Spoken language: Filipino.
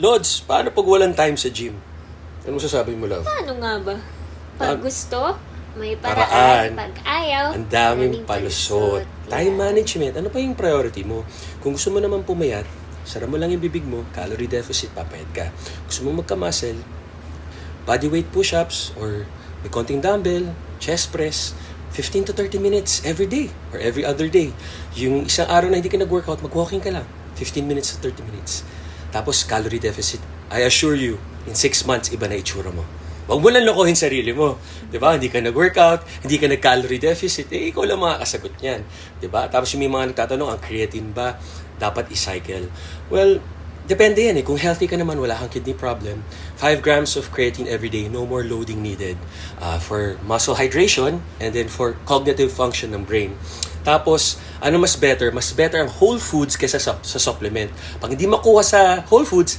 Lods, paano pag walang time sa gym? Ano masasabi mo, love? Paano nga ba? Pag Pag- gusto, may Paraan. paraan. Pag ayaw, Ang daming palusot. Time management, ano pa yung priority mo? Kung gusto mo naman pumayat, sara mo lang yung bibig mo, calorie deficit, papayat ka. Gusto mo magka-muscle, body weight push-ups, or may konting dumbbell, chest press, 15 to 30 minutes every day or every other day. Yung isang araw na hindi ka nag-workout, mag-walking ka lang. 15 minutes to 30 minutes. Tapos calorie deficit. I assure you, in 6 months, iba na itsura mo. Huwag mo lang lokohin sarili mo. 'Di ba? Hindi ka nag-workout, hindi ka nag-calorie deficit, eh ikaw lang makakasagot niyan. 'Di ba? Tapos yung may mga nagtatanong, ang creatine ba dapat i-cycle? Well, depende yan eh. Kung healthy ka naman, wala kang kidney problem, 5 grams of creatine every day, no more loading needed uh, for muscle hydration and then for cognitive function ng brain. Tapos, ano mas better? Mas better ang whole foods kaysa sa, sa supplement. Pag hindi makuha sa whole foods,